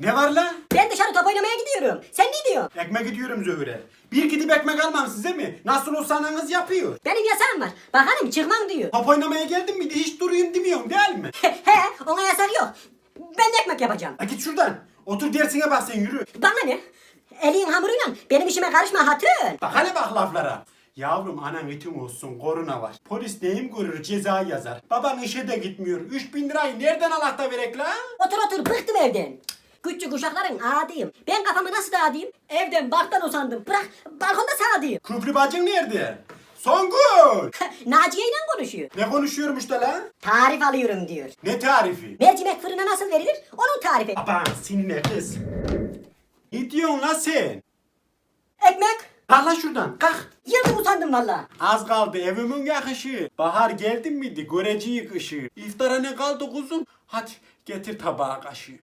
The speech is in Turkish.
Ne var la? Ben dışarı top oynamaya gidiyorum. Sen ne diyorsun? Ekmek gidiyorum Zöhre. Bir gidip ekmek almam size mi? Nasıl olsanız yapıyor. Benim yasağım var. Bakalım çıkmam diyor. Top oynamaya geldim mi de hiç durayım demiyorum değil mi? He ona yasak yok. Ben de ekmek yapacağım. Ha git şuradan. Otur dersine bak sen yürü. Bana ne? Elin hamuruyla benim işime karışma hatun. Bak hele bak laflara. Yavrum anan itin olsun korona var. Polis neyim görür ceza yazar. Baban işe de gitmiyor. 3000 lirayı nereden alakta verek la? Otur otur bıktım evden. Küçük uşakların adıyım. Ben kafamı nasıl dağıtayım? Evden barktan usandım. Bırak balkonda sağdayım. Küflü bacın nerede? Songül! Naciye ile konuşuyor. Ne konuşuyormuş da lan? Tarif alıyorum diyor. Ne tarifi? Mercimek fırına nasıl verilir? Onun tarifi. Aban sinine kız. Ne diyorsun la sen? Ekmek. Kalk lan şuradan kalk. Yıldım usandım valla. Az kaldı evimin yakışı. Bahar geldi miydi göreceği kışı. İftara ne kaldı kuzum? Hadi getir tabağa kaşığı.